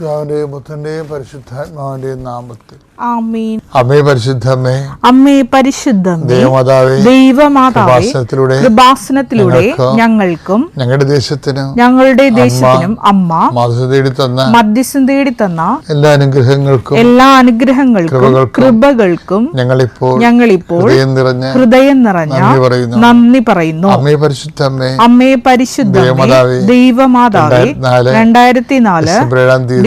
പിതാവിന്റെയും പുത്രന്റെയും പരിശുദ്ധാത്മാവിന്റെയും നാമത്തിൽ. അമ്മേ പരിശുദ്ധമേ അമ്മേ പരിശുദ്ധം ദേവമാതാവേ ദൈവമാതാവേ കൃപാസനത്തിലൂടെ ഞങ്ങൾക്കും ഞങ്ങളുടെ ദേശത്തിനും ഞങ്ങളുടെ ദേശത്തിനും അമ്മ മാധുര തേടി തന്ന മധ്യസ്ഥം തേടി തന്ന എല്ലാ അനുഗ്രഹങ്ങൾക്കും എല്ലാ അനുഗ്രഹങ്ങൾക്കും കൃപകൾക്കും ഞങ്ങളിപ്പോൾ ഞങ്ങളിപ്പോൾ ഹൃദയം നിറഞ്ഞ ഹൃദയം നിറഞ്ഞ നന്ദി പറയുന്നു. അമ്മേ പരിശുദ്ധമ്മേ അമ്മേ പരിശുദ്ധ ദേവമാതാവേ, ദൈവമാതാവേ രണ്ടായിരത്തി നാല് ഡിസംബർ ഏഴാം തീയതി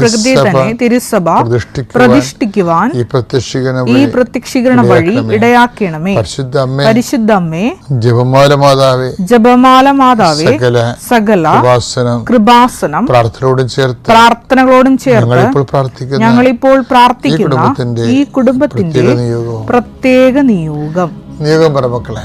പ്രകൃതിയെ തിരുസഭ തന്നെ തിരുസഭ പ്രതിഷ്ഠിക്കുവാൻ ഈ പ്രത്യക്ഷീകരണ വഴി ഇടയാക്കണമേ. പരിശുദ്ധമ്മേ ജപമാല മാതാവേ ജപമാല മാതാവേ സകല കൃപാസനം പ്രാർത്ഥനയോടും ചേർത്ത് പ്രാർത്ഥനകളോടും ചേർത്ത് ഞങ്ങളിപ്പോൾ പ്രാർത്ഥിക്കുന്ന ഈ കുടുംബത്തിന്റെ പ്രത്യേക പ്രത്യേക നിയോഗം. നിയോഗം പറ മക്കളെ.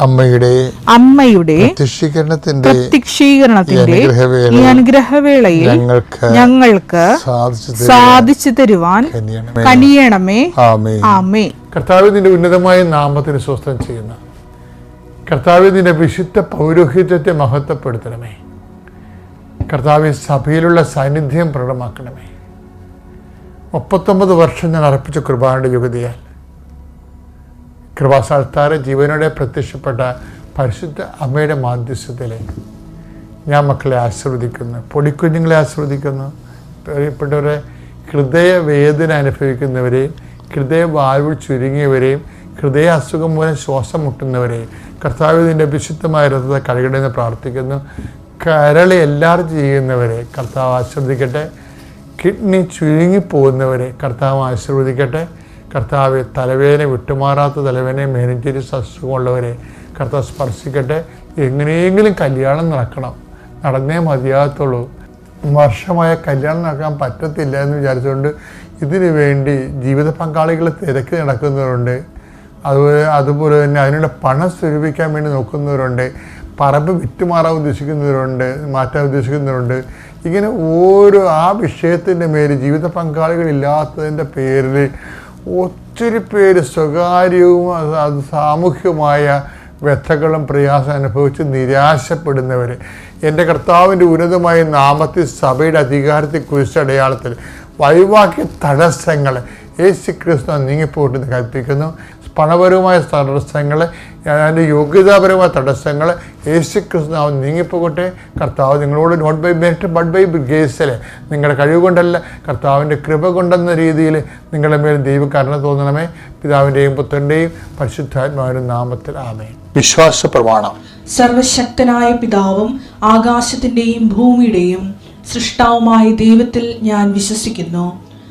അമ്മയുടെ അമ്മയുടെ പ്രത്യക്ഷീകരണത്തിന്റെ പ്രത്യക്ഷീകരണത്തിന്റെ ഈ അനുഗ്രഹവേള ഈ അനുഗ്രഹവേളയിൽ ഞങ്ങൾക്ക് ഞങ്ങൾക്ക് സാധിച്ചു തരുവാൻ കനിയണമേ. ആമേ കർത്താവ് നിന്റെ ഉന്നതമായ നാമത്തിന് സ്വസ്ഥം ചെയ്യുന്ന. കർത്താവ് നിന്റെ വിശുദ്ധ പൗരോഹിത്യത്തെ മഹത്വപ്പെടുത്തണമേ. കർത്താവ് സഭയിലുള്ള സാന്നിധ്യം പ്രകടമാക്കണമേ. മുപ്പത്തൊമ്പത് വർഷം ഞാൻ അർപ്പിച്ച കുർബാനയുടെ യുഗതിയാൽ കൃപാസ്ഥാനത്താറ് ജീവനോടെ പ്രത്യക്ഷപ്പെട്ട പരിശുദ്ധ അമ്മയുടെ മാധ്യസ്ഥത്തിൽ ഞാൻ മക്കളെ ആസ്വദിക്കുന്നു പൊടിക്കുഞ്ഞുങ്ങളെ ആസ്വദിക്കുന്നു പ്രിയപ്പെട്ടവരെ ഹൃദയവേദന അനുഭവിക്കുന്നവരെയും ഹൃദയ വാൽവ് ചുരുങ്ങിയവരെയും ഹൃദയ അസുഖം മൂലം ശ്വാസം മുട്ടുന്നവരെയും കർത്താവിന്റെ വിശുദ്ധമായ രഥത്തെ കഴുകണമെന്ന് പ്രാർത്ഥിക്കുന്നു. കരളി എല്ലാവരും ചെയ്യുന്നവരെ കർത്താവ് ആശ്രവദിക്കട്ടെ കിഡ്നി ചുരുങ്ങിപ്പോകുന്നവരെ കർത്താവ് ആശീർവദിക്കട്ടെ. കർത്താവ് തലവേദന വിട്ടുമാറാത്ത തലവേദന മെനിഞ്ചിരിസ് അസുഖമുള്ളവരെ കർത്താവ് സ്പർശിക്കട്ടെ. എങ്ങനെയെങ്കിലും കല്യാണം നടക്കണം. നടന്നേ മതിയാകത്തുള്ളൂ. വർഷമായ കല്യാണം നടക്കാൻ പറ്റത്തില്ല എന്ന് വിചാരിച്ചുകൊണ്ട് ഇതിനു വേണ്ടി ജീവിത പങ്കാളികൾ തിരക്കി നടക്കുന്നവരുണ്ട്. അതുപോലെ അതുപോലെ തന്നെ അതിനുള്ള പണം സ്വരൂപിക്കാൻ വേണ്ടി നോക്കുന്നവരുണ്ട്. പറമ്പ് വിറ്റുമാറാൻ ഉദ്ദേശിക്കുന്നവരുണ്ട് മാറ്റാൻ ഉദ്ദേശിക്കുന്നവരുണ്ട്. ഇങ്ങനെ ഓരോ ആ വിഷയത്തിന്റെ മേൽ ജീവിത പങ്കാളികളില്ലാത്തതിന്റെ പേരിൽ ഒത്തിരി പേര് സ്വകാര്യവും അത് സാമൂഹ്യവുമായ വ്യഥകളും പ്രയാസം അനുഭവിച്ച് നിരാശപ്പെടുന്നവർ എന്റെ കർത്താവിന്റെ ഉന്നതമായ നാമത്തിൽ സഭയുടെ അധികാരത്തെ കുറിച്ചടയാളത്തിൽ വൈവാക്യ തടസ്സങ്ങൾ യേശു ക്രിസ്തു നീങ്ങിപ്പോട്ടെന്ന് കൽപ്പിക്കുന്നു. പണപരമായ തടസ്സങ്ങൾ അതിന്റെ യോഗ്യതാപരമായ തടസ്സങ്ങൾ യേശു ക്രിസ്തു നാം നീങ്ങിപ്പോകട്ടെ. കർത്താവ് നിങ്ങളോട് not by merit but by ഗേസിലെ നിങ്ങളുടെ കഴിവ് കൊണ്ടല്ല കർത്താവിന്റെ കൃപ കൊണ്ടെന്ന രീതിയിൽ നിങ്ങളുടെ മേൽ ദൈവകരണ തോന്നണമേ. പിതാവിന്റെയും പുത്രന്റെയും പരിശുദ്ധാത്മാവിന്റെ നാമത്തിൽ ആമേ വിശ്വാസ പ്രമാണം. സർവശക്തനായ പിതാവും ആകാശത്തിന്റെയും ഭൂമിയുടെയും സൃഷ്ടാവുമായ ദൈവത്തിൽ ഞാൻ വിശ്വസിക്കുന്നു.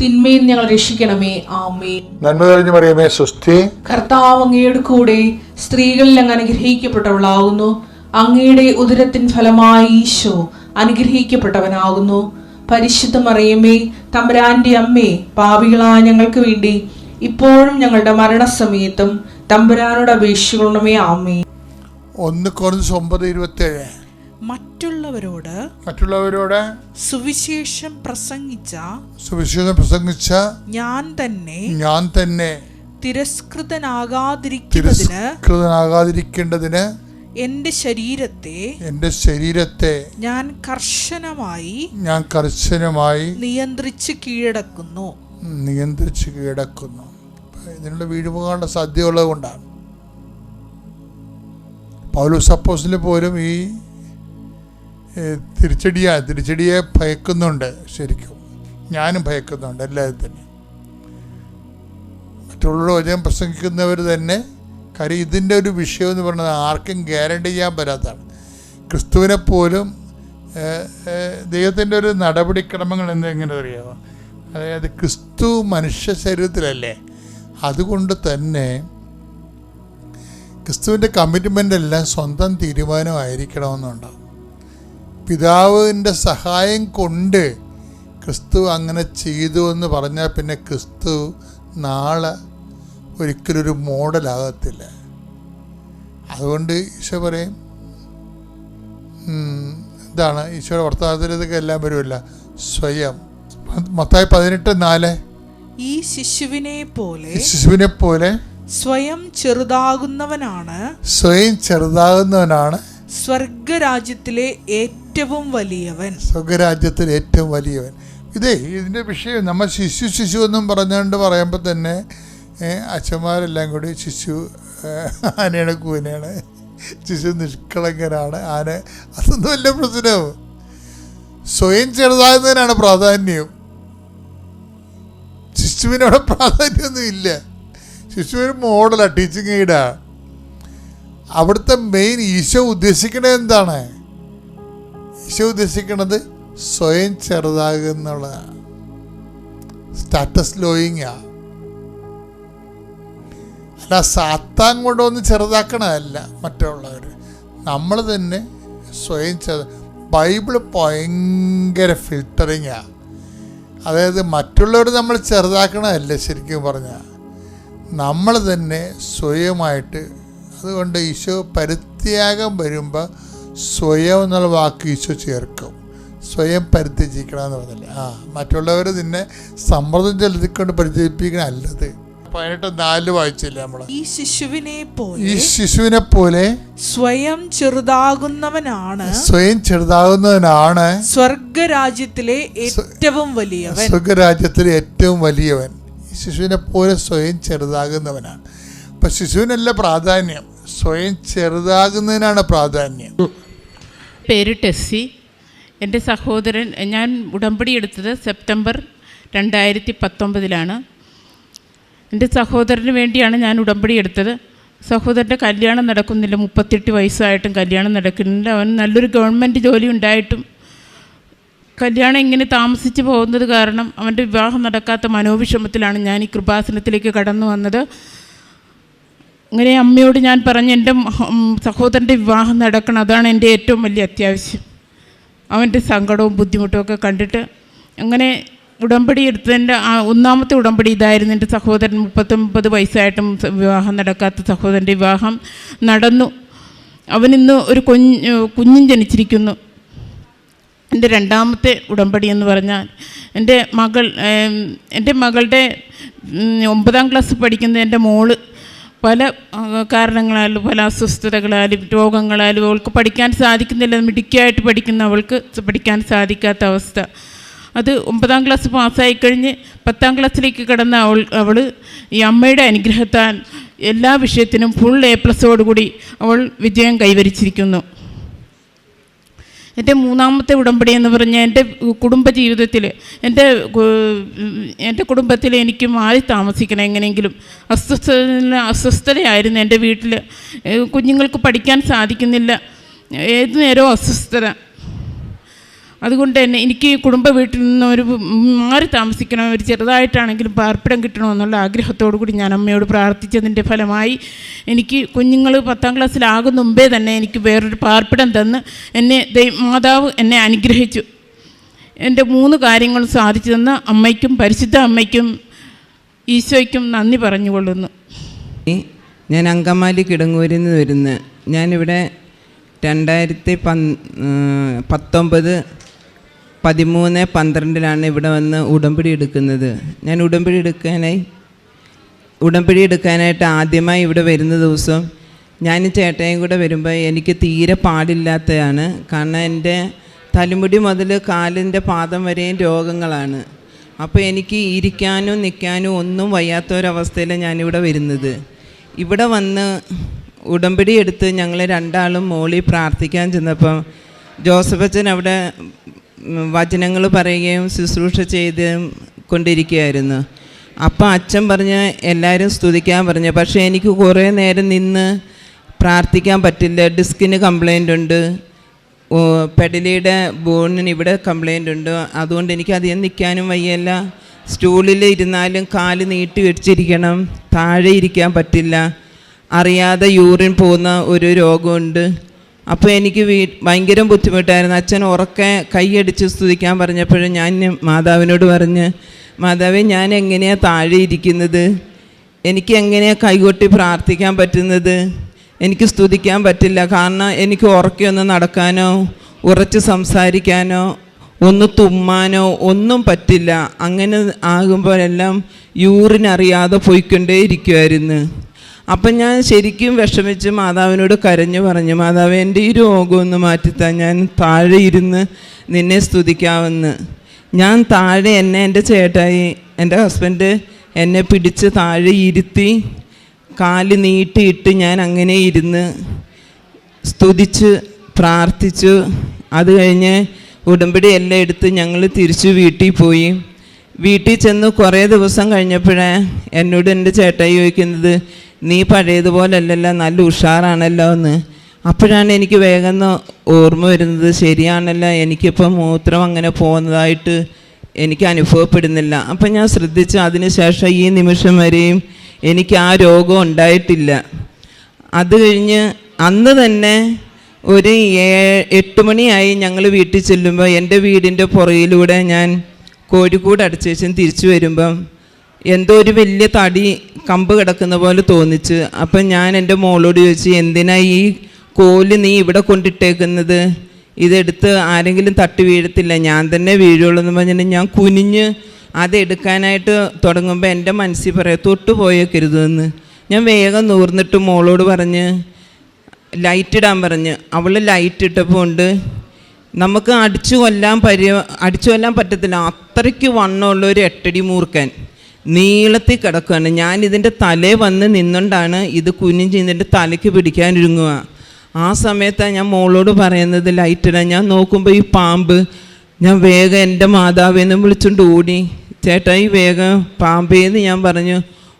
തിന്മയിൽ ഞങ്ങൾ രക്ഷിക്കണമേ. ആമേ നന്മ തെളിഞ്ഞു പറയുമേ സുസ്ഥി കർത്താവ് അങ്ങയുടെ കൂടെ സ്ത്രീകളിൽ അങ്ങ് അനുഗ്രഹിക്കപ്പെട്ടവളാകുന്നു. അങ്ങയുടെ ഉദരത്തിൻ ഫലമായി ഈശോ അനുഗ്രഹിക്കപ്പെട്ടവനാകുന്നു. പരിശുദ്ധ മറിയമ്മേ തമ്പുരാന്റെ അമ്മേ പാപികളായ ഞങ്ങൾക്ക് വേണ്ടി ഇപ്പോഴും ഞങ്ങളുടെ മരണസമയത്തും തമ്പുരാനോട് അപേക്ഷിക്കണമേ ആമേ ഒന്ന് കുറഞ്ഞ് ഒമ്പത് ഇരുപത്തേഴ്. മറ്റുള്ളവരോട് മറ്റുള്ളവരോട് സുവിശേഷം പ്രസംഗിച്ച സുവിശേഷം പ്രസംഗിച്ച ഞാൻ തന്നെ ഞാൻ തന്നെ തിരസ്കൃതനാകാതിരിക്കേണ്ടതിന് എന്റെ ശരീരത്തെ എന്റെ ശരീരത്തെ ഞാൻ കർശനമായി ഞാൻ കർശനമായി നിയന്ത്രിച്ച് കീഴടക്കുന്നു. നിയന്ത്രിച്ച് കീഴടക്കുന്നു. ഇതിനുള്ള വീഴുപോകാനുള്ള സാധ്യതയുള്ളത് കൊണ്ടാണ്. പൗലോസ് അപ്പോസിന് പോലും ഈ തിരിച്ചടിയാ തിരിച്ചടിയെ ഭയക്കുന്നുണ്ട് ശരിക്കും. ഞാനും ഭയക്കുന്നുണ്ട് എല്ലാവരും തന്നെ. മറ്റുള്ള വചനം പ്രസംഗിക്കുന്നവർ തന്നെ കാര്യം ഇതിന്റെ ഒരു വിഷയം എന്ന് പറയുന്നത് ആർക്കും ഗ്യാരണ്ടി ചെയ്യാൻ പറ്റാത്തതാണ്. ക്രിസ്തുവിനെ പോലും ദൈവത്തിന്റെ ഒരു നടപടിക്രമങ്ങൾ എന്ന് എങ്ങനെ അറിയാമോ അതായത് ക്രിസ്തു മനുഷ്യ ശരീരത്തിലല്ലേ? അതുകൊണ്ട് തന്നെ ക്രിസ്തുവിന്റെ കമ്മിറ്റ്മെന്റ് എല്ലാം സ്വന്തം തീരുമാനമായിരിക്കണമെന്നുണ്ട്? പിതാവിന്റെ സഹായം കൊണ്ട് ക്രിസ്തു അങ്ങനെ ചെയ്തു എന്ന് പറഞ്ഞാൽ പിന്നെ ക്രിസ്തു നാളെ ഒരിക്കലും ഒരു മോഡലാകത്തില്ല. അതുകൊണ്ട് ഈശോ പറയും ഇതാണ് ഈശോയുടെ വർത്തമാനത്തിൽ ഇതൊക്കെ എല്ലാം വരുമല്ല. സ്വയം. മൊത്തമായി പതിനെട്ട് നാല്. ഈ ശിശുവിനെ പോലെ ശിശുവിനെ പോലെ സ്വയം ചെറുതാകുന്നവനാണ്. സ്വയം ചെറുതാകുന്നവനാണ്. സ്വർഗരാജ്യത്തിലെ ഏറ്റവും വലിയവൻ. സ്വർഗരാജ്യത്തിൽ ഏറ്റവും വലിയവൻ. ഇതേ ഇതിന്റെ വിഷയം നമ്മൾ ശിശു ശിശു എന്നും പറഞ്ഞുകൊണ്ട് പറയുമ്പോൾ തന്നെ അച്ഛന്മാരെല്ലാം കൂടി ശിശു ആനയുടെ കൂനയാണ്. ശിശു നിഷ്കളങ്കനാണ് ആന. അതൊന്നും വലിയ പ്രശ്നവും. സ്വയം ചെറുതാകുന്നതിനാണ് പ്രാധാന്യം. ശിശുവിനവിടെ പ്രാധാന്യമൊന്നും ഇല്ല. ശിശുവിന് മോഡലാണ് ടീച്ചിങ് എയ്ഡാണ് അവിടുത്തെ മെയിൻ ഈശോ ഉദ്ദേശിക്കണേ എന്താണ്? ഈശോ ഉദ്ദേശിക്കുന്നത് സ്വയം ചെറുതാകുന്നുള്ളതാണ്. സ്റ്റാറ്റസ് ലോയിങ്ങാ അല്ല സാത്താൻ കൊണ്ടൊന്ന് ചെറുതാക്കണതല്ല മറ്റുള്ളവർ. നമ്മൾ തന്നെ സ്വയം ചെറു ബൈബിൾ ഭയങ്കര ഫിൽട്ടറിങ്ങാ. അതായത് മറ്റുള്ളവർ നമ്മൾ ചെറുതാക്കണതല്ല ശരിക്കും പറഞ്ഞാൽ നമ്മൾ തന്നെ സ്വയമായിട്ട് അതുകൊണ്ട് ഈശോ പരിത്യാഗം വരുമ്പോൾ സ്വയം എന്നുള്ള വാക്ക് ഈശോ ചേർക്കും. സ്വയം പരിത്യജിക്കണം എന്ന് പറഞ്ഞില്ലേ? ആ മറ്റുള്ളവർ നിന്നെ സമ്മർദ്ദം ചെലുത്തിക്കൊണ്ട് പരിചയിപ്പിക്കണം അല്ലത്. പതിനെട്ട് നാല് വായിച്ചില്ല നമ്മൾ ഈ ശിശുവിനെ പോലെ ഈ ശിശുവിനെ പോലെ സ്വയം ചെറുതാകുന്നവനാണ്. സ്വയം ചെറുതാകുന്നവനാണ്. സ്വർഗരാജ്യത്തിലെ ഏറ്റവും വലിയവൻ. സ്വർഗരാജ്യത്തിലെ ഏറ്റവും വലിയവൻ. ഈ ശിശുവിനെ പോലെ സ്വയം ചെറുതാകുന്നവനാണ്. അപ്പൊ ശിശുവിനല്ല പ്രാധാന്യം. സ്വയം ചെറുതാകുന്നതിനാണ് പ്രാധാന്യം. പേര് ടെസ്സി. എന്റെ സഹോദരൻ ഞാൻ ഉടമ്പടി എടുത്തത് സെപ്റ്റംബർ രണ്ടായിരത്തി പത്തൊമ്പതിലാണ് എന്റെ സഹോദരന് വേണ്ടിയാണ് ഞാൻ ഉടമ്പടി എടുത്തത്. സഹോദരന്റെ കല്യാണം നടക്കുന്നില്ല മുപ്പത്തെട്ട് വയസ്സായിട്ടും കല്യാണം നടക്കുന്നില്ല. അവൻ നല്ലൊരു ഗവൺമെന്റ് ജോലി ഉണ്ടായിട്ടും കല്യാണം ഇങ്ങനെ താമസിച്ച് പോകുന്നത് കാരണം അവന്റെ വിവാഹം നടക്കാത്ത മനോവിഷമത്തിലാണ് ഞാൻ ഈ കൃപാസനത്തിലേക്ക് കടന്നു വന്നത്. അങ്ങനെ അമ്മയോട് ഞാൻ പറഞ്ഞു എന്റെ സഹോദരന്റെ വിവാഹം നടക്കണം. അതാണ് എന്റെ ഏറ്റവും വലിയ അത്യാവശ്യം. അവന്റെ സങ്കടവും ബുദ്ധിമുട്ടും ഒക്കെ കണ്ടിട്ട് അങ്ങനെ ഉടമ്പടി എടുത്തതിന്റെ ഒന്നാമത്തെ ഉടമ്പടി ഇതായിരുന്നു. എന്റെ സഹോദരൻ മുപ്പത്തൊമ്പത് വയസ്സായിട്ടും വിവാഹം നടക്കാത്ത സഹോദരന്റെ വിവാഹം നടന്നു. അവനിന്ന് ഒരു കുഞ്ഞ് കുഞ്ഞും ജനിച്ചിരിക്കുന്നു. എന്റെ രണ്ടാമത്തെ ഉടമ്പടി എന്ന് പറഞ്ഞാൽ എന്റെ മകൾ എന്റെ മകളുടെ ഒമ്പതാം ക്ലാസ് പഠിക്കുന്ന എന്റെ മോൾ പല കാരണങ്ങളാലും പല അസ്വസ്ഥതകളാലും രോഗങ്ങളാലും അവൾക്ക് പഠിക്കാൻ സാധിക്കുന്നില്ല. മിടുക്കിയായിട്ട് പഠിക്കുന്ന അവൾക്ക് പഠിക്കാൻ സാധിക്കാത്ത അവസ്ഥ. അത് ഒമ്പതാം ക്ലാസ് പാസ്സായി കഴിഞ്ഞ് പത്താം ക്ലാസ്സിലേക്ക് കടന്ന അവൾ അവൾ ഈ അമ്മയുടെ അനുഗ്രഹത്താൽ എല്ലാ വിഷയത്തിനും ഫുൾ എ പ്ലസോടുകൂടി അവൾ വിജയം കൈവരിച്ചിരിക്കുന്നു. എന്റെ മൂന്നാമത്തെ ഉടമ്പടി എന്ന് പറഞ്ഞാൽ എന്റെ കുടുംബ ജീവിതത്തിൽ എന്റെ എന്റെ കുടുംബത്തിൽ എനിക്ക് മാറി താമസിക്കണം എങ്ങനെയെങ്കിലും. അസ്വസ്ഥ അസ്വസ്ഥതയായിരുന്നു എന്റെ വീട്ടിൽ കുഞ്ഞുങ്ങൾക്ക് പഠിക്കാൻ സാധിക്കുന്നില്ല. ഏതു നേരവും അസ്വസ്ഥത. അതുകൊണ്ട് തന്നെ എനിക്ക് കുടുംബ വീട്ടിൽ നിന്ന് ഒരു മാറി താമസിക്കണം ഒരു ചെറുതായിട്ടാണെങ്കിലും പാർപ്പിടം കിട്ടണമെന്നുള്ള ആഗ്രഹത്തോടു കൂടി ഞാൻ അമ്മയോട് പ്രാർത്ഥിച്ചതിന്റെ ഫലമായി എനിക്ക് കുഞ്ഞുങ്ങൾ പത്താം ക്ലാസ്സിലാകും മുമ്പേ തന്നെ എനിക്ക് വേറൊരു പാർപ്പിടം തന്ന് എന്നെ മാതാവ് എന്നെ അനുഗ്രഹിച്ചു. എന്റെ മൂന്ന് കാര്യങ്ങൾ സാധിച്ചു തന്ന അമ്മയ്ക്കും പരിശുദ്ധ അമ്മയ്ക്കും ഈശോയ്ക്കും നന്ദി പറഞ്ഞുകൊള്ളുന്നു. ഞാൻ അങ്കമാലി കിടങ്ങൂരിൽ നിന്ന് വരുന്നത് ഞാനിവിടെ രണ്ടായിരത്തി പത്തൊമ്പത് പതിമൂന്ന് പന്ത്രണ്ടിലാണ് ഇവിടെ വന്ന് ഉടമ്പടി എടുക്കുന്നത്. ഞാൻ ഉടമ്പടി എടുക്കാനായി ഉടമ്പടി എടുക്കാനായിട്ട് ആദ്യമായി ഇവിടെ വരുന്ന ദിവസം ഞാൻ ചേട്ടയും കൂടെ വരുമ്പോൾ എനിക്ക് തീരെ പാടില്ലാത്തതാണ്. കാരണം എന്റെ തലമുടി മുതൽ കാലിന്റെ പാദം വരെയും രോഗങ്ങളാണ്. അപ്പോൾ എനിക്ക് ഇരിക്കാനും നിൽക്കാനും ഒന്നും വയ്യാത്തൊരവസ്ഥയിലാണ് ഞാനിവിടെ വരുന്നത്. ഇവിടെ വന്ന് ഉടമ്പടി എടുത്ത് ഞങ്ങൾ രണ്ടാളും മോളി പ്രാർത്ഥിക്കാൻ ചെന്നപ്പം ജോസഫ് അച്ഛൻ അവിടെ വചനങ്ങൾ പറയുകയും ശുശ്രൂഷ ചെയ്ത് കൊണ്ടിരിക്കുകയായിരുന്നു. അപ്പം അച്ഛൻ പറഞ്ഞ് എല്ലാവരും സ്തുതിക്കാൻ പറഞ്ഞു. പക്ഷേ എനിക്ക് കുറേ നേരം നിന്ന് പ്രാർത്ഥിക്കാൻ പറ്റില്ല. ഡിസ്കിന് കംപ്ലൈന്റ് ഉണ്ട്. പെഡലിയുടെ ബോണിന് ഇവിടെ കംപ്ലൈന്റ് ഉണ്ട്. അതുകൊണ്ട് എനിക്ക് അധികം നിൽക്കാനും വയ്യല്ല. സ്റ്റൂളിൽ ഇരുന്നാലും കാൽ നീട്ടി വെച്ചിരിക്കണം. താഴെ ഇരിക്കാൻ പറ്റില്ല. അറിയാതെ യൂറിൻ പോകുന്ന ഒരു രോഗമുണ്ട്. അപ്പോൾ എനിക്ക് വീ ഭയങ്കര ബുദ്ധിമുട്ടായിരുന്നു. അച്ഛൻ ഉറക്കെ കൈയടിച്ച് സ്തുതിക്കാൻ പറഞ്ഞപ്പോഴും ഞാൻ മാതാവിനോട് പറഞ്ഞ് മാതാവേ ഞാൻ എങ്ങനെയാണ് താഴെ ഇരിക്കുന്നത്? എനിക്ക് എങ്ങനെയാണ് കൈകൊട്ടി പ്രാർത്ഥിക്കാൻ പറ്റുന്നത്? എനിക്ക് സ്തുതിക്കാൻ പറ്റില്ല. കാരണം എനിക്ക് ഉറക്കൊന്ന് നടക്കാനോ ഉറച്ച് സംസാരിക്കാനോ ഒന്ന് തുമ്മാനോ ഒന്നും പറ്റില്ല. അങ്ങനെ ആകുമ്പോഴെല്ലാം യൂറിനറിയാതെ പോയിക്കൊണ്ടേ ഇരിക്കുമായിരുന്നു അപ്പം ഞാൻ ശരിക്കും വിഷമിച്ച് മാതാവിനോട് കരഞ്ഞു പറഞ്ഞു മാതാവ് എന്റെ ഈ രോഗമൊന്ന് ഒന്ന് മാറ്റിത്താ ഞാൻ താഴെ ഇരുന്ന് നിന്നെ സ്തുതിക്കാമെന്ന് ഞാൻ താഴെ എന്നെ എന്റെ ചേട്ടായി എന്റെ ഹസ്ബൻഡ് എന്നെ പിടിച്ച് താഴെ ഇരുത്തി കാൽ നീട്ടിയിട്ട് ഞാൻ അങ്ങനെ ഇരുന്ന് സ്തുതിച്ച് പ്രാർത്ഥിച്ചു. അത് കഴിഞ്ഞ് ഉടമ്പടി എല്ലാം എടുത്ത് ഞങ്ങൾ തിരിച്ചു വീട്ടിൽ പോയി. വീട്ടിൽ ചെന്ന് കുറേ ദിവസം കഴിഞ്ഞപ്പോഴേ എന്നോട് എന്റെ ചേട്ടായി ചോദിക്കുന്നത് നീ പഴയതുപോലല്ലല്ലോ നല്ല ഉഷാറാണല്ലോ എന്ന്. അപ്പോഴാണ് എനിക്ക് വേഗം ഓർമ്മ വരുന്നത് ശരിയാണല്ലോ എനിക്കിപ്പോൾ മൂത്രം അങ്ങനെ പോകുന്നതായിട്ട് എനിക്ക് അനുഭവപ്പെടുന്നില്ല. അപ്പം ഞാൻ ശ്രദ്ധിച്ചു അതിനുശേഷം ഈ നിമിഷം വരെയും എനിക്ക് ആ രോഗം ഉണ്ടായിട്ടില്ല. അത് കഴിഞ്ഞ് അന്ന് തന്നെ ഒരു ഏ എട്ട് മണിയായി ഞങ്ങൾ വീട്ടിൽ ചെല്ലുമ്പോൾ എന്റെ വീടിന്റെ പുറകിലൂടെ ഞാൻ കോഴിക്കോട് അടച്ചു വെച്ചും തിരിച്ചു വരുമ്പം എന്തോ ഒരു വലിയ തടി കമ്പ് കിടക്കുന്ന പോലെ തോന്നിച്ച്. അപ്പം ഞാൻ എന്റെ മോളോട് ചോദിച്ചു എന്തിനാ ഈ കോൽ നീ ഇവിടെ കൊണ്ടിട്ടേക്കുന്നത്? ഇതെടുത്ത് ആരെങ്കിലും തട്ടി വീഴത്തില്ല. ഞാൻ തന്നെ വീഴുള്ളൂ എന്ന് പറഞ്ഞിട്ട് ഞാൻ കുനിഞ്ഞ് അതെടുക്കാനായിട്ട് തുടങ്ങുമ്പോൾ എന്റെ മനസ്സിൽ പറയാം തൊട്ട് പോയേക്കരുതെന്ന്. ഞാൻ വേഗം നൂർന്നിട്ട് മോളോട് പറഞ്ഞ് ലൈറ്റ് ഇടാൻ പറഞ്ഞ്. അവൾ ലൈറ്റ് ഇട്ടപ്പോൾ ഉണ്ട്. നമുക്ക് അടിച്ചു കൊല്ലാൻ പരി അടിച്ചു കൊല്ലാൻ പറ്റത്തില്ല. അത്രയ്ക്ക് വണ്ണമുള്ള ഒരു എട്ടടി മൂർക്കൻ. നീളത്തിൽ കിടക്കുകയാണ് ഞാൻ ഇതിന്റെ തലേ വന്ന് നിന്നുകൊണ്ടാണ് ഇത് കുനിഞ്ഞ് ഇതിന്റെ തലയ്ക്ക് പിടിക്കാനൊരുങ്ങുക ആ സമയത്താണ് ഞാൻ മോളോട് പറയുന്നത് ലൈറ്റ് ഇടാൻ ഞാൻ നോക്കുമ്പോൾ ഈ പാമ്പ് ഞാൻ വേഗം എന്റെ മാതാവിനെ വിളിച്ചുകൊണ്ട് ഓടി. ചേട്ടായി വേഗം പാമ്പേന്ന് ഞാൻ പറഞ്ഞു.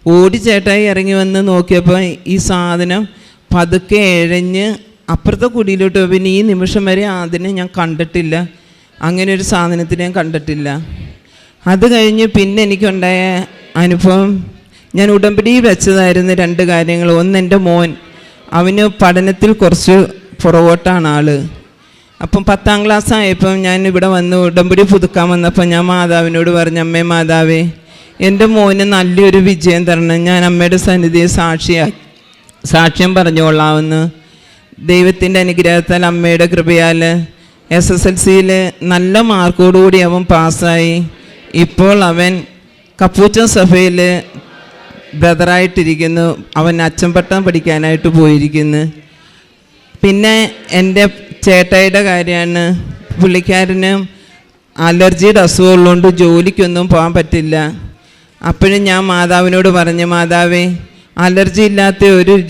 ഓടി ചേട്ടായി ഇറങ്ങി വന്ന് നോക്കിയപ്പോൾ ഈ സാധനം പതുക്കെ എഴഞ്ഞ് അപ്പുറത്തെ കുടിയിലോട്ട്. പിന്നെ ഈ നിമിഷം വരെ അതിനെ ഞാൻ കണ്ടിട്ടില്ല. അങ്ങനെ ഒരു സാധനത്തിനെ ഞാൻ കണ്ടിട്ടില്ല. അത് കഴിഞ്ഞ് പിന്നെ എനിക്കുണ്ടായ അനുഭവം ഞാൻ ഉടമ്പടി വെച്ചതായിരുന്നു രണ്ട് കാര്യങ്ങൾ. ഒന്ന് എന്റെ മോൻ. അവന് പഠനത്തിൽ കുറച്ച് പുറകോട്ടാണ് ആൾ. അപ്പം പത്താം ക്ലാസ് ആയപ്പം ഞാൻ ഇവിടെ വന്ന് ഉടമ്പടി പുതുക്കാൻ വന്നപ്പോൾ ഞാൻ മാതാവിനോട് പറഞ്ഞു അമ്മേ മാതാവേ എന്റെ മോന് നല്ലൊരു വിജയം തരണം. ഞാൻ അമ്മയുടെ സന്നിധിയെ സാക്ഷിയാ സാക്ഷ്യം പറഞ്ഞുകൊള്ളാമെന്ന് ദൈവത്തിന്റെ അനുഗ്രഹത്താൽ അമ്മയുടെ കൃപയാൽ എസ് എസ് എൽ സിയിൽ നല്ല മാർക്കോടുകൂടി അവൻ പാസ്സായി ഇപ്പോൾ അവൻ കപ്പൂച്ചൻ സഭയിൽ ബ്രദറായിട്ടിരിക്കുന്നു. അവൻ അച്ചമ്പട്ടം പഠിക്കാനായിട്ട് പോയിരിക്കുന്നു. പിന്നെ എന്റെ ചേട്ടായിയുടെ കാര്യമാണ്. പുള്ളിക്കാരന് അലർജിയുടെ അസുഖമുള്ളതുകൊണ്ട് ജോലിക്കൊന്നും പോകാൻ പറ്റില്ല. അപ്പോഴും ഞാൻ മാതാവിനോട് പറഞ്ഞു മാതാവേ അലർജി ഇല്ലാത്ത ഒരു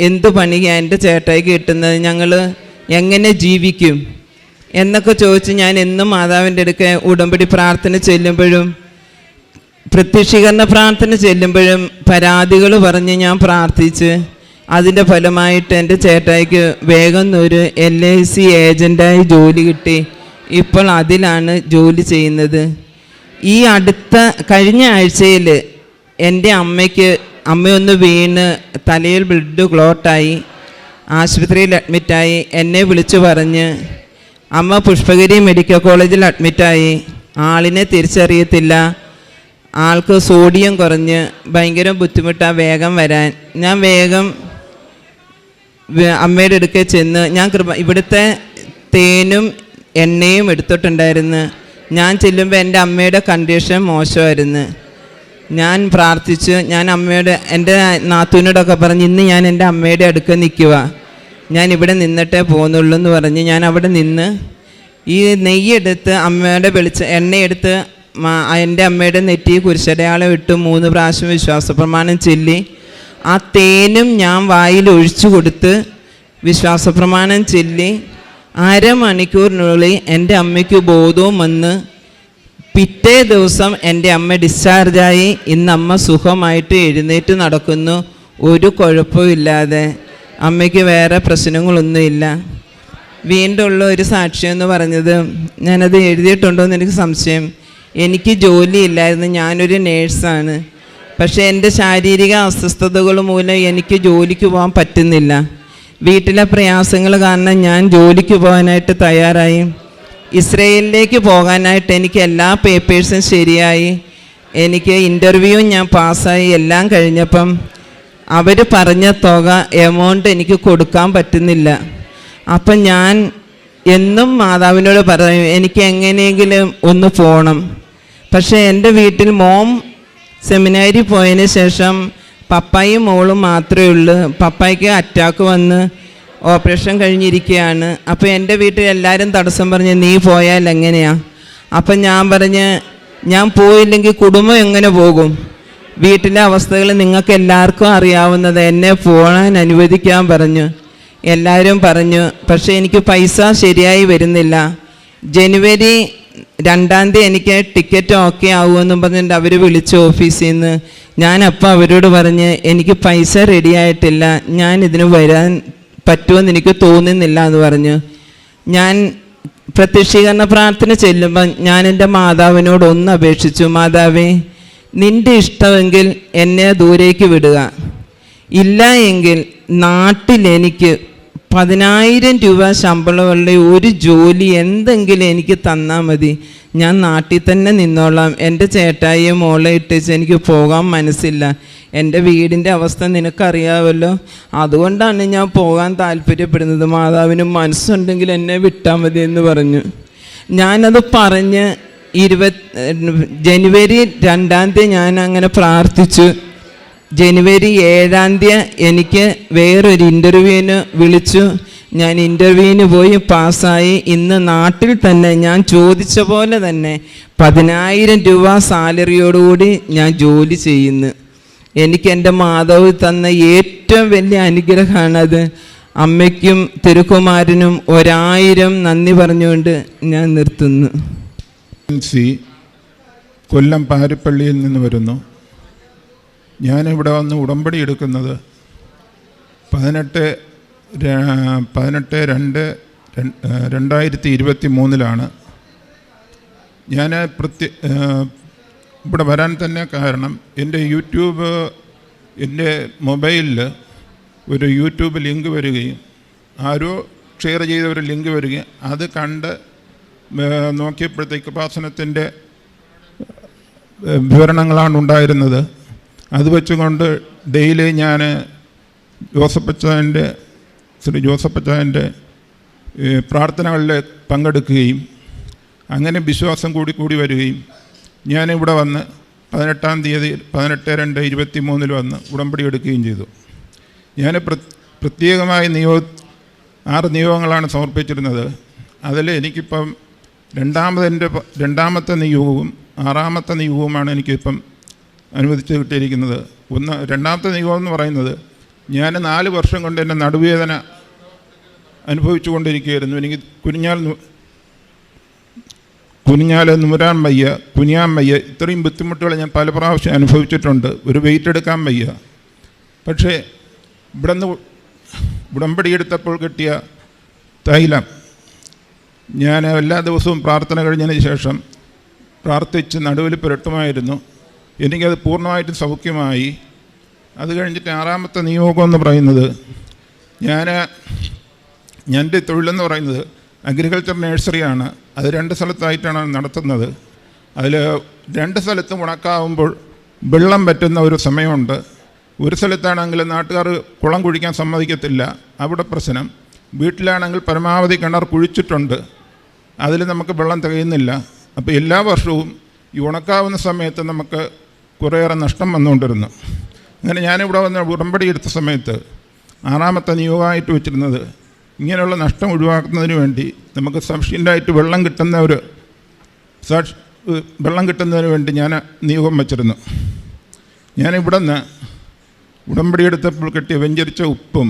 എന്ത് പണിയാണ് എന്റെ ചേട്ടായി കിട്ടുന്നത്? ഞങ്ങൾ എങ്ങനെ ജീവിക്കും? എന്നൊക്കെ ചോദിച്ച് ഞാൻ എന്നും മാതാവിന്റെ അടുക്ക ഉടമ്പടി പ്രാർത്ഥന ചെല്ലുമ്പോഴും പ്രത്യക്ഷീകരണ പ്രാർത്ഥന ചെല്ലുമ്പോഴും പരാതികൾ പറഞ്ഞ് ഞാൻ പ്രാർത്ഥിച്ച് അതിന്റെ ഫലമായിട്ട് എന്റെ ചേട്ടായിക്ക് വേഗം ഒരു എൽ ഐ സി ഏജന്റായി ജോലി കിട്ടി. ഇപ്പോൾ അതിലാണ് ജോലി ചെയ്യുന്നത്. ഈ അടുത്ത കഴിഞ്ഞ ആഴ്ചയിൽ എന്റെ അമ്മയ്ക്ക് അമ്മയൊന്ന് വീണ് തലയിൽ ബ്ലഡ് ക്ലോട്ടായി ആശുപത്രിയിൽ അഡ്മിറ്റായി എന്നെ വിളിച്ചു പറഞ്ഞ് അമ്മ പുഷ്പഗിരി മെഡിക്കൽ കോളേജിൽ അഡ്മിറ്റായി. ആളിനെ തിരിച്ചറിയത്തില്ല. ആൾക്ക് സോഡിയം കുറഞ്ഞ് ഭയങ്കര ബുദ്ധിമുട്ടാണ് വേഗം വരാൻ. ഞാൻ വേഗം അമ്മയുടെ അടുക്കെ ചെന്ന് ഞാൻ കൃപ ഇവിടുത്തെ തേനും എണ്ണയും എടുത്തിട്ടുണ്ടായിരുന്നു. ഞാൻ ചെല്ലുമ്പോൾ എന്റെ അമ്മയുടെ കണ്ടീഷൻ മോശമായിരുന്നു. ഞാൻ പ്രാർത്ഥിച്ചു. ഞാൻ അമ്മയുടെ എന്റെ നാത്തൂനോടൊക്കെ പറഞ്ഞ് ഇന്ന് ഞാൻ എന്റെ അമ്മയുടെ അടുക്ക നിൽക്കുക ഞാൻ ഇവിടെ നിന്നിട്ടേ പോകുന്നുള്ളൂ എന്ന് പറഞ്ഞ് ഞാൻ അവിടെ നിന്ന് ഈ നെയ്യെടുത്ത് അമ്മയുടെ വെളിച്ച എണ്ണയെടുത്ത് എന്റെ അമ്മയുടെ നെറ്റി കുരിശടയാളം ഇട്ട് മൂന്ന് പ്രാവശ്യം വിശ്വാസപ്രമാണം ചൊല്ലി. ആ തേനും ഞാൻ വായിൽ ഒഴിച്ചു കൊടുത്ത് വിശ്വാസപ്രമാണം ചൊല്ലി. അരമണിക്കൂറിനുള്ളിൽ എന്റെ അമ്മയ്ക്ക് ബോധവും വന്ന് പിറ്റേ ദിവസം എന്റെ അമ്മ ഡിസ്ചാർജായി ഇന്ന് അമ്മ സുഖമായിട്ട് എഴുന്നേറ്റ് നടക്കുന്നു. ഒരു കുഴപ്പമില്ലാതെ അമ്മയ്ക്ക് വേറെ പ്രശ്നങ്ങളൊന്നുമില്ല വീണ്ടുള്ള ഒരു സാക്ഷ്യം എന്ന് പറഞ്ഞത് ഞാനത് എഴുതിയിട്ടുണ്ടോ എന്ന് എനിക്ക് സംശയം. എനിക്ക് ജോലിയില്ലായിരുന്നു ഞാനൊരു നേഴ്സാണ്. പക്ഷേ എന്റെ ശാരീരിക അസ്വസ്ഥതകൾ മൂലം എനിക്ക് ജോലിക്ക് പോകാൻ പറ്റുന്നില്ല. വീട്ടിലെ പ്രയാസങ്ങൾ കാരണം ഞാൻ ജോലിക്ക് പോകാനായിട്ട് തയ്യാറായി. ഇസ്രയേലിലേക്ക് പോകാനായിട്ട് എനിക്ക് എല്ലാ പേപ്പേഴ്സും ശരിയായി. എനിക്ക് ഇന്റർവ്യൂ ഞാൻ പാസ്സായി എല്ലാം കഴിഞ്ഞപ്പം അവർ പറഞ്ഞ തുക എമൗണ്ട് എനിക്ക് കൊടുക്കാൻ പറ്റുന്നില്ല. അപ്പം ഞാൻ എന്നും മാതാവിനോട് പറയും എനിക്ക് എങ്ങനെയെങ്കിലും ഒന്ന് പോകണം പക്ഷേ എന്റെ വീട്ടിൽ മോം സെമിനാരി പോയതിന് ശേഷം പപ്പായും മോളും മാത്രമേ ഉള്ളൂ. പപ്പായ്ക്ക് അറ്റാക്ക് വന്ന് ഓപ്പറേഷൻ കഴിഞ്ഞിരിക്കുകയാണ് അപ്പോൾ എന്റെ വീട്ടിൽ എല്ലാവരും തടസ്സം പറഞ്ഞ് നീ പോയാൽ എങ്ങനെയാണ് അപ്പം ഞാൻ പറഞ്ഞ് ഞാൻ പോയില്ലെങ്കിൽ കുടുംബം എങ്ങനെ പോകും? വീട്ടിലെ അവസ്ഥകൾ നിങ്ങൾക്ക് എല്ലാവർക്കും അറിയാവുന്നത് എന്നെ പോകാൻ അനുവദിക്കാൻ പറഞ്ഞു. എല്ലാവരും പറഞ്ഞു പക്ഷേ എനിക്ക് പൈസ ശരിയായി വരുന്നില്ല. ജനുവരി രണ്ടാം തീയതി എനിക്ക് ടിക്കറ്റ് ഓക്കെ ആവുമെന്നും പറഞ്ഞിട്ട് അവർ വിളിച്ചു ഓഫീസിൽ നിന്ന്. ഞാൻ അപ്പം അവരോട് പറഞ്ഞ് എനിക്ക് പൈസ റെഡി ആയിട്ടില്ല. ഞാൻ ഇതിന് വരാൻ പറ്റുമെന്ന് എനിക്ക് തോന്നുന്നില്ല എന്ന് പറഞ്ഞു. ഞാൻ പ്രത്യക്ഷീകരണ പ്രാർത്ഥന ചെല്ലുമ്പോൾ ഞാൻ എന്റെ മാതാവിനോട് ഒന്ന് അപേക്ഷിച്ചു മാതാവേ നിന്റെ ഇഷ്ടമെങ്കിൽ എന്നെ ദൂരേക്ക് വിടുക. ഇല്ല എങ്കിൽ നാട്ടിൽ എനിക്ക് പതിനായിരം രൂപ ശമ്പളമുള്ള ഒരു ജോലി എന്തെങ്കിലും എനിക്ക് തന്നാൽ മതി. ഞാൻ നാട്ടിൽ തന്നെ നിന്നോളാം. എന്റെ ചേട്ടായിയെ മോളെ ഇട്ടേച്ച് എനിക്ക് പോകാൻ മനസ്സില്ല. എന്റെ വീടിന്റെ അവസ്ഥ നിനക്കറിയാമല്ലോ അതുകൊണ്ടാണ് ഞാൻ പോകാൻ താല്പര്യപ്പെടുന്നത്. മാതാവിന് മനസ്സുണ്ടെങ്കിൽ എന്നെ വിട്ടാൽ മതി എന്ന് പറഞ്ഞു. ഞാനത് പറഞ്ഞ് ഇരുപത് ജനുവരി രണ്ടാം തീയതി ഞാൻ അങ്ങനെ പ്രാർത്ഥിച്ചു. ജനുവരി ഏഴാം തീയതി എനിക്ക് വേറൊരു ഇന്റർവ്യൂവിന് വിളിച്ചു. ഞാൻ ഇന്റർവ്യൂവിന് പോയി പാസ്സായി. ഇന്ന് നാട്ടിൽ തന്നെ ഞാൻ ചോദിച്ച പോലെ തന്നെ പതിനായിരം രൂപ സാലറിയോടുകൂടി ഞാൻ ജോലി ചെയ്യുന്നു. എനിക്ക് എന്റെ മാതാവ് തന്ന ഏറ്റവും വലിയ അനുഗ്രഹമാണത്. അമ്മയ്ക്കും തിരുക്കുമാരനും ഒരായിരം നന്ദി പറഞ്ഞുകൊണ്ട് ഞാൻ നിർത്തുന്നു. സി കൊല്ലം പാരിപ്പള്ളിയിൽ നിന്ന് വരുന്നു. ഞാനിവിടെ വന്ന് ഉടമ്പടി എടുക്കുന്നത് പതിനെട്ട് പതിനെട്ട് രണ്ട് രണ്ട്- രണ്ടായിരത്തി ഇരുപത്തി മൂന്നിലാണ് ഞാൻ പ്രത്യ ഇവിടെ വരാൻ തന്നെ കാരണം എന്റെ യൂട്യൂബ് എന്റെ മൊബൈലിൽ ഒരു യൂട്യൂബ് ലിങ്ക് വരികയും ആരോ ഷെയർ ചെയ്ത ഒരു ലിങ്ക് വരികയും അത് കണ്ട് നോക്കിയപ്പോഴത്തേക്ക് ഉപാസനത്തിന്റെ വിവരണങ്ങളാണ് ഉണ്ടായിരുന്നത്. അത് വെച്ചുകൊണ്ട് ഡെയിലി ഞാൻ ജോസഫച്ചാന്റെ ശ്രീ ജോസഫച്ചാന്റെ പ്രാർത്ഥനകളിൽ പങ്കെടുക്കുകയും അങ്ങനെ വിശ്വാസം കൂടി കൂടി വരികയും ഞാനിവിടെ വന്ന് പതിനെട്ടാം തീയതി പതിനെട്ട് രണ്ട് ഇരുപത്തി മൂന്നിൽ വന്ന് ഉടമ്പടി എടുക്കുകയും ചെയ്തു. ഞാൻ പ്ര പ്രത്യേകമായി നിയോ ആറ് നിയോഗങ്ങളാണ് സമർപ്പിച്ചിരുന്നത്. അതിൽ എനിക്കിപ്പം രണ്ടാമതെന്റെ രണ്ടാമത്തെ നിയോഗവും ആറാമത്തെ നിയോഗവുമാണ് എനിക്കിപ്പം അനുവദിച്ച് കിട്ടിയിരിക്കുന്നത് ഒന്ന് രണ്ടാമത്തെ നിയോഗം എന്ന് പറയുന്നത് ഞാൻ നാല് വർഷം കൊണ്ട് എന്റെ നടുവേദന അനുഭവിച്ചു കൊണ്ടിരിക്കുകയായിരുന്നു എനിക്ക് കുനിഞ്ഞാൽ കുനിഞ്ഞാൽ നൂരാൻ വയ്യ കുനിയാൻ വയ്യ. ഇത്രയും ബുദ്ധിമുട്ടുകൾ ഞാൻ പല പ്രാവശ്യം അനുഭവിച്ചിട്ടുണ്ട്. ഒരു വെയിറ്റ് എടുക്കാൻ വയ്യ. പക്ഷേ ഇവിടെ നിന്ന് ഉടമ്പടി എടുത്തപ്പോൾ കിട്ടിയ തൈലം ഞാൻ എല്ലാ ദിവസവും പ്രാർത്ഥന കഴിഞ്ഞതിന് ശേഷം പ്രാർത്ഥിച്ച് നടുവിൽ പുരട്ടുമായിരുന്നു. എനിക്കത് പൂർണമായിട്ടും സൗഖ്യമായി. അത് കഴിഞ്ഞിട്ട് ആറാമത്തെ നിയോഗം എന്ന് പറയുന്നത് ഞാൻ എന്റെ തൊഴിലെന്ന് പറയുന്നത് അഗ്രികൾച്ചർ നഴ്സറിയാണ് അത് രണ്ട് സ്ഥലത്തായിട്ടാണ് നടത്തുന്നത്. അതിൽ രണ്ട് സ്ഥലത്തും ഉണക്കാവുമ്പോൾ വെള്ളം പറ്റുന്ന ഒരു സമയമുണ്ട്. ഒരു സ്ഥലത്താണെങ്കിൽ നാട്ടുകാർ കുളം കുഴിക്കാൻ സമ്മതിക്കത്തില്ല. അവിടെ പ്രശ്നം. വീട്ടിലാണെങ്കിൽ പരമാവധി കിണർ കുഴിച്ചിട്ടുണ്ട്. അതിൽ നമുക്ക് വെള്ളം തികയുന്നില്ല. അപ്പോൾ എല്ലാ വർഷവും ഈ ഉണക്കാവുന്ന സമയത്ത് നമുക്ക് കുറേയേറെ നഷ്ടം വന്നുകൊണ്ടിരുന്നു. അങ്ങനെ ഞാനിവിടെ വന്ന് ഉടമ്പടി എടുത്ത സമയത്ത് ആറാമത്തെ നിയോഗമായിട്ട് വെച്ചിരുന്നത് ഇങ്ങനെയുള്ള നഷ്ടം ഒഴിവാക്കുന്നതിന് വേണ്ടി നമുക്ക് സഫിഷ്യന്റായിട്ട് വെള്ളം കിട്ടുന്ന ഒരു സാക്ഷി വെള്ളം കിട്ടുന്നതിന് വേണ്ടി ഞാൻ നിയോഗം വച്ചിരുന്നു. ഞാൻ ഇവിടെ നിന്ന് ഉടമ്പടി എടുത്തപ്പോൾ കിട്ടിയ വെഞ്ചരിച്ച ഉപ്പും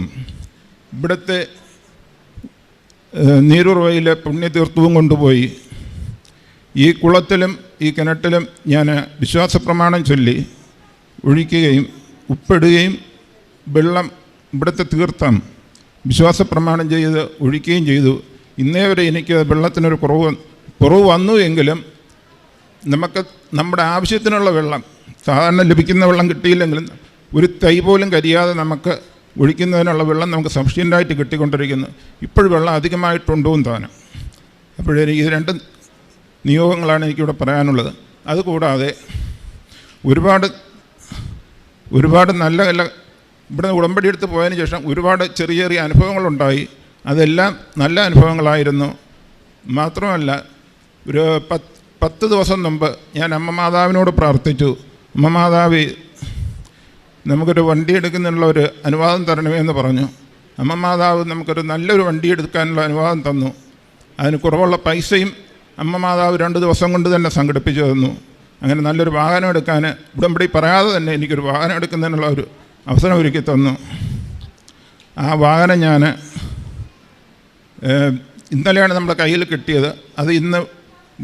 ഇവിടുത്തെ നീരുറവയിലെ പുണ്യതീർത്ഥവും കൊണ്ടുപോയി. ഈ കുളത്തിലും ഈ കിണറ്റിലും ഞാൻ വിശ്വാസപ്രമാണം ചൊല്ലി ഒഴിക്കുകയും ഉപ്പിടുകയും വെള്ളം ഇവിടുത്തെ തീർത്ഥം വിശ്വാസപ്രമാണം ചെയ്ത് ഒഴിക്കുകയും ചെയ്തു. ഇന്നേ വരെ എനിക്ക് വെള്ളത്തിനൊരു കുറവ് കുറവ് വന്നു എങ്കിലും നമുക്ക് നമ്മുടെ ആവശ്യത്തിനുള്ള വെള്ളം സാധാരണ ലഭിക്കുന്ന വെള്ളം കിട്ടിയില്ലെങ്കിലും ഒരു തൈ പോലും കരിയാതെ നമുക്ക് ഒഴിക്കുന്നതിനുള്ള വെള്ളം നമുക്ക് സഫിഷ്യന്റായിട്ട് കിട്ടിക്കൊണ്ടിരിക്കുന്നു. ഇപ്പോഴും വെള്ളം അധികമായിട്ടുണ്ടോവും താനും അപ്പോഴേ ഇത് രണ്ട് നിയോഗങ്ങളാണ് എനിക്കിവിടെ പറയാനുള്ളത്. അതുകൂടാതെ ഒരുപാട് ഒരുപാട് നല്ല നല്ല ഇവിടെ ഉടമ്പടി എടുത്ത് പോയതിന് ശേഷം ഒരുപാട് ചെറിയ ചെറിയ അനുഭവങ്ങളുണ്ടായി. അതെല്ലാം നല്ല അനുഭവങ്ങളായിരുന്നു. മാത്രമല്ല ഒരു പത്ത് പത്ത് ദിവസം മുമ്പ് ഞാൻ അമ്മ മാതാവിനോട് പ്രാർത്ഥിച്ചു. അമ്മ മാതാവി നമുക്കൊരു വണ്ടി എടുക്കുന്നതിനുള്ള ഒരു അനുവാദം തരണമേ എന്ന് പറഞ്ഞു. അമ്മ മാതാവ് നമുക്കൊരു നല്ലൊരു വണ്ടി എടുക്കാനുള്ള അനുവാദം തന്നു. അതിന് കുറവുള്ള പൈസയും അമ്മ മാതാവ് രണ്ട് ദിവസം കൊണ്ട് തന്നെ സംഘടിപ്പിച്ചു തന്നു. അങ്ങനെ നല്ലൊരു വാഹനം എടുക്കാൻ ഉടമ്പടി പറയാതെ തന്നെ എനിക്കൊരു വാഹനം എടുക്കുന്നതിനുള്ള ഒരു അവസരം ഒരുക്കി തന്നു. ആ വാഹനം ഞാൻ ഇന്നലെയാണ് നമ്മുടെ കയ്യിൽ കിട്ടിയത്. അത് ഇന്ന്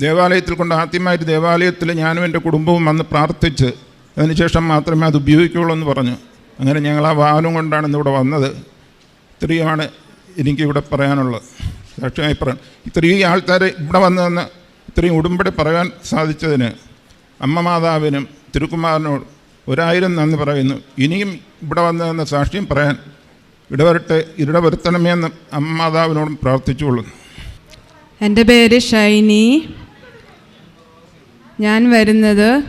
ദേവാലയത്തിൽ കൊണ്ട് ആദ്യമായിട്ട് ദേവാലയത്തിൽ ഞാനും എന്റെ കുടുംബവും വന്ന് പ്രാർത്ഥിച്ച് അതിനുശേഷം മാത്രമേ അത് ഉപയോഗിക്കുകയുള്ളൂ എന്ന് പറഞ്ഞു. അങ്ങനെ ഞങ്ങൾ ആ വാഹനം കൊണ്ടാണ് ഇന്നിവിടെ വന്നത്. ഇത്രയുമാണ് എനിക്കിവിടെ പറയാനുള്ളത്. സാക്ഷ്യമായി പറയാൻ ഇത്രയും ആൾക്കാർ ഇവിടെ വന്നതെന്ന് ഇത്രയും ഉടുമ്പടി പറയാൻ സാധിച്ചതിന് അമ്മ മാതാവിനും തിരുക്കുമാറിനോട് ഒരായിരം നന്ദി പറയുന്നു. ഇനിയും ഇവിടെ വന്നതെന്ന് സാക്ഷ്യം പറയാൻ ഇടവരട്ടെ ഇടവരുത്തണമേ എന്ന് അമ്മ മാതാവിനോടും പ്രാർത്ഥിച്ചുകൊള്ളുന്നു. എന്റെ പേര് ഷൈനി. ഞാൻ വരുന്നത്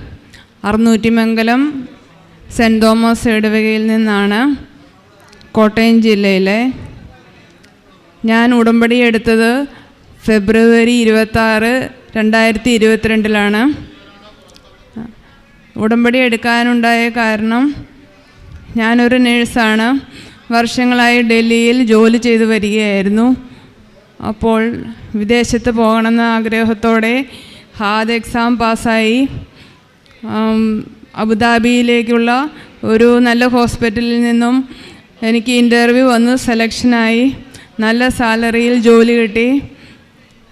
അറുന്നൂറ്റിമംഗലം സെന്റ് തോമസ് ഇടവകയിൽ നിന്നാണ് കോട്ടയം ജില്ലയിലെ ഞാൻ ഉടമ്പടി എടുത്തത് ഫെബ്രുവരി ഇരുപത്താറ് രണ്ടായിരത്തി ഇരുപത്തിരണ്ടിലാണ് ഉടമ്പടി എടുക്കാനുണ്ടായ കാരണം ഞാനൊരു നേഴ്സാണ്. വർഷങ്ങളായി ഡൽഹിയിൽ ജോലി ചെയ്തു വരികയായിരുന്നു. അപ്പോൾ വിദേശത്ത് പോകണമെന്ന ആഗ്രഹത്തോടെ ഹാദ് എക്സാം പാസ്സായി. അബുദാബിയിലേക്കുള്ള ഒരു നല്ല ഹോസ്പിറ്റലിൽ നിന്നും എനിക്ക് ഇന്റർവ്യൂ വന്ന് സെലക്ഷനായി നല്ല സാലറിയിൽ ജോലി കിട്ടി.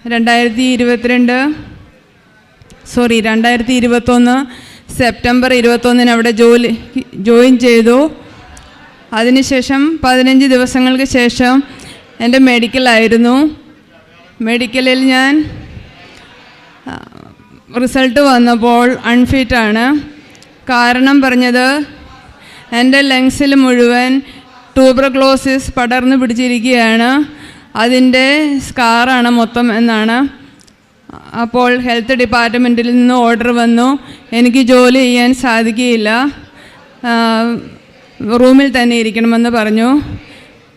രണ്ടായിരത്തി ഇരുപത്തിരണ്ട് സോറി രണ്ടായിരത്തി ഇരുപത്തൊന്ന് സെപ്റ്റംബർ ഇരുപത്തൊന്നിന് അവിടെ ജോലി ജോയിൻ ചെയ്തു. അതിനുശേഷം പതിനഞ്ച് ദിവസങ്ങൾക്ക് ശേഷം എന്റെ മെഡിക്കലായിരുന്നു മെഡിക്കലിൽ ഞാൻ റിസൾട്ട് വന്നപ്പോൾ അൺഫിറ്റാണ് കാരണം പറഞ്ഞത് എന്റെ ലങ്സിൽ മുഴുവൻ ട്യൂബർക്ലോസിസ് പടർന്നു പിടിച്ചിരിക്കുകയാണ്. അതിന്റെ സ്കാറാണ് മൊത്തം എന്നാണ്. അപ്പോൾ ഹെൽത്ത് ഡിപ്പാർട്ട്മെന്റിൽ നിന്ന് ഓർഡർ വന്നു. എനിക്ക് ജോലി ചെയ്യാൻ സാധിക്കുകയില്ല. റൂമിൽ തന്നെ ഇരിക്കണമെന്ന് പറഞ്ഞു.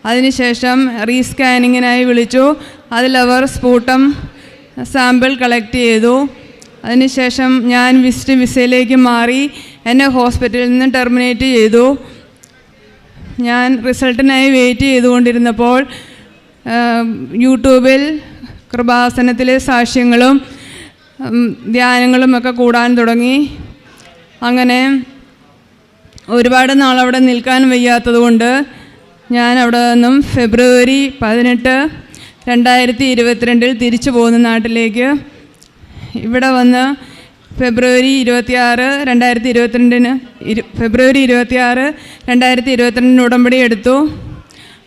അതിനുശേഷം റീസ്കാനിങ്ങിനായി വിളിച്ചു. അതിലവർ സ്ഫൂട്ടം സാമ്പിൾ കളക്ട് ചെയ്തു. അതിനുശേഷം ഞാൻ വിസിറ്റ് വിസയിലേക്ക് മാറി എന്നെ ഹോസ്പിറ്റലിൽ നിന്ന് ടെർമിനേറ്റ് ചെയ്തു. ഞാൻ റിസൾട്ടിനായി വെയിറ്റ് ചെയ്തുകൊണ്ടിരുന്നപ്പോൾ യൂട്യൂബിൽ കൃപാസനത്തിലെ സാക്ഷ്യങ്ങളും ധ്യാനങ്ങളും ഒക്കെ കൂടാൻ തുടങ്ങി. അങ്ങനെ ഒരുപാട് നാൾ അവിടെ നിൽക്കാൻ വയ്യാത്തതുകൊണ്ട് ഞാൻ അവിടെ നിന്നും ഫെബ്രുവരി പതിനെട്ട് രണ്ടായിരത്തി ഇരുപത്തിരണ്ടിൽ തിരിച്ചു പോകുന്ന നാട്ടിലേക്ക് ഇവിടെ വന്ന് ഫെബ്രുവരി ഇരുപത്തിയാറ് രണ്ടായിരത്തി ഇരുപത്തിരണ്ടിന് ഇരു ഫെബ്രുവരി ഇരുപത്തിയാറ് രണ്ടായിരത്തി ഇരുപത്തിരണ്ടിന് ഉടമ്പടി എടുത്തു.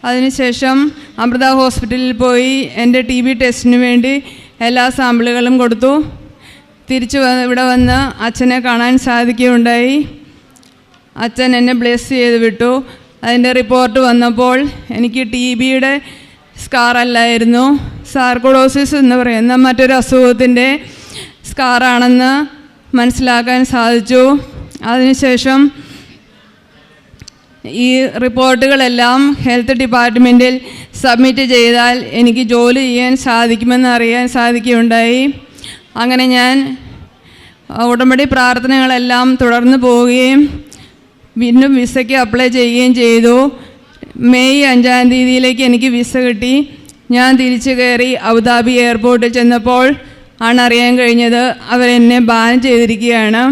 അതിനുശേഷം അമൃത ഹോസ്പിറ്റലിൽ പോയി എന്റെ ടി ബി ടെസ്റ്റിന് വേണ്ടി എല്ലാ സാമ്പിളുകളും കൊടുത്തു. തിരിച്ചു ഇവിടെ വന്ന് അച്ഛനെ കാണാൻ സാധിക്കുകയുണ്ടായി. അച്ഛൻ എന്നെ ബ്ലെസ് ചെയ്ത് വിട്ടു. അതിന്റെ റിപ്പോർട്ട് വന്നപ്പോൾ എനിക്ക് ടി ബിയുടെ സ്കാർ അല്ലായിരുന്നു. സാർക്കോഡോസിസ് എന്ന് പറയുന്ന മറ്റൊരു അസുഖത്തിന്റെ സ്കാറാണെന്ന് മനസ്സിലാക്കാൻ സാധിച്ചു. അതിനുശേഷം ഈ റിപ്പോർട്ടുകളെല്ലാം ഹെൽത്ത് ഡിപ്പാർട്ട്മെന്റിൽ സബ്മിറ്റ് ചെയ്താൽ എനിക്ക് ജോലി ചെയ്യാൻ സാധിക്കുമെന്ന് അറിയാൻ സാധിക്കുകയുണ്ടായി. അങ്ങനെ ഞാൻ ഉടമ്പടി പ്രാർത്ഥനകളെല്ലാം തുടർന്ന് പോവുകയും വീണ്ടും വിസയ്ക്ക് അപ്ലൈ ചെയ്യുകയും ചെയ്തു. മെയ് അഞ്ചാം തീയതിയിലേക്ക് എനിക്ക് വിസ കിട്ടി. ഞാൻ തിരിച്ചു കയറി അബുദാബി എയർപോർട്ടിൽ ചെന്നപ്പോൾ ആണ് അറിയാൻ കഴിഞ്ഞത് അവരെന്നെ ബാൻ ചെയ്തിരിക്കുകയാണ്.